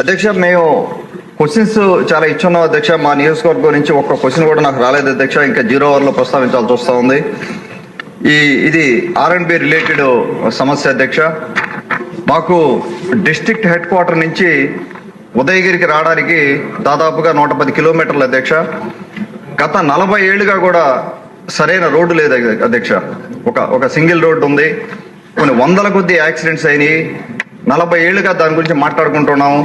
అధ్యక్ష మేము క్వశ్చన్స్ చాలా ఇచ్చున్నాం అధ్యక్ష. మా నియోజకవర్గం నుంచి ఒక్క క్వశ్చన్ కూడా నాకు రాలేదు అధ్యక్ష. ఇంకా జీరో అవర్లో ప్రస్తావించాల్సి వస్తూ ఉంది ఈ ఇది ఆర్ అండ్ బి రిలేటెడ్ సమస్య అధ్యక్ష. మాకు డిస్ట్రిక్ట్ హెడ్ క్వార్టర్ నుంచి ఉదయగిరికి రావడానికి దాదాపుగా నూట పది కిలోమీటర్ల అధ్యక్ష. గత నలభై ఏళ్ళుగా కూడా సరైన రోడ్డు లేదు అధ్యక్ష. ఒక ఒక సింగిల్ రోడ్డు ఉంది. కొన్ని వందల కొద్ది యాక్సిడెంట్స్ అయినాయి. నలభై ఏళ్ళుగా దాని గురించి మాట్లాడుకుంటున్నాము.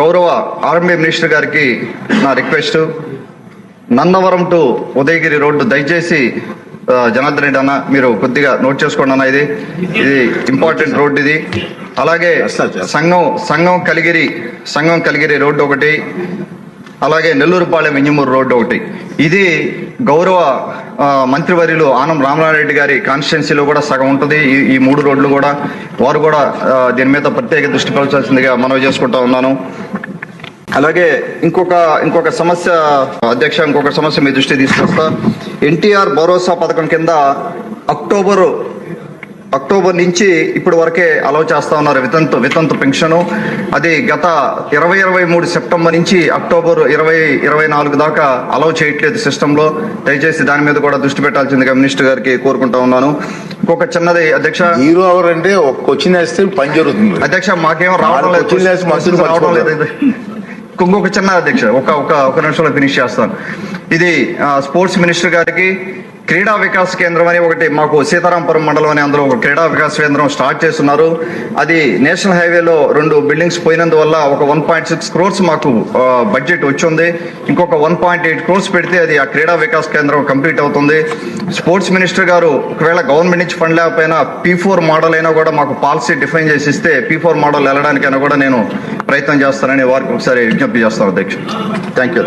గౌరవ ఆర్మీ మినిస్టర్ గారికి నా request. Nandavaram to Udayagiri road దయచేసి జనార్దన్ రెడ్డి అన్న మీరు కొద్దిగా నోట్ చేసుకోండి అన్న ఇది. ఇది ఇంపార్టెంట్ రోడ్ ఇది. అలాగే. సంఘం సంఘం కలిగిరి సంఘం కలిగిరి రోడ్డు ఒకటి. అలాగే నెల్లూరుపాలెం ఇంజమూరు రోడ్డు ఒకటి. ఇది గౌరవ మంత్రివర్యులు ఆనం రామనారెడ్డి గారి కాన్స్టిట్యున్సీలో కూడా సగం ఉంటుంది. ఈ ఈ మూడు రోడ్లు కూడా వారు కూడా దీని మీద ప్రత్యేక దృష్టి పెంచాల్సిందిగా మనవి చేసుకుంటా ఉన్నాను. అలాగే ఇంకొక ఇంకొక సమస్య అధ్యక్ష ఇంకొక సమస్య మీ దృష్టి తీసుకొస్తా. ఎన్టీఆర్ భరోసా పథకం కింద అక్టోబరు అక్టోబర్ నుంచి ఇప్పటి వరకే అలౌ చేస్తా ఉన్నారు వితంతు వితంతు పెన్షన్. అది గత ఇరవై ఇరవై మూడు సెప్టెంబర్ నుంచి అక్టోబర్ ఇరవై ఇరవై నాలుగు దాకా అలౌ చేయట్లేదు సిస్టమ్లో దయచేసి దాని మీద కూడా దృష్టి పెట్టాల్సిందిగా మినిస్టర్ గారికి కోరుకుంటా ఉన్నాను. ఇంకొక చిన్నది అధ్యక్ష. జీరో అవర్ అంటే ఒక క్వశ్చన్ వేస్తే పని జరుగుతుంది. అధ్యక్ష మాకేం రావడం లేదు. రావడం లేదు. ఇంకొక చిన్న అధ్యక్ష ఒక ఒక ఒక నిమిషంలో ఫినిష్ చేస్తాను. ఇది స్పోర్ట్స్ మినిస్టర్ గారికి క్రీడా వికాస్ కేంద్రం అని ఒకటి మాకు సీతారాంపురం మండలం అని అందులో ఒక క్రీడా వికాస్ కేంద్రం స్టార్ట్ చేస్తున్నారు. అది నేషనల్ హైవేలో రెండు బిల్డింగ్స్ పోయినందువల్ల ఒక వన్ పాయింట్ సిక్స్ క్రోర్స్ మాకు బడ్జెట్ వచ్చింది. ఇంకొక వన్ పాయింట్ ఎయిట్ క్రోర్స్ పెడితే అది ఆ క్రీడా వికాస్ కేంద్రం కంప్లీట్ అవుతుంది. స్పోర్ట్స్ మినిస్టర్ గారు ఒకవేళ గవర్నమెంట్ నుంచి ఫండ్ లేకపోయినా పీ ఫోర్ మోడల్ అయినా కూడా మాకు పాలసీ డిఫైన్ చేసి ఇస్తే పీ ఫోర్ మోడల్ వెళ్ళడానికైనా కూడా నేను ప్రయత్నం చేస్తానని వారికి ఒకసారి విజ్ఞప్తి చేస్తాను అధ్యక్ష థ్యాంక్ యూ.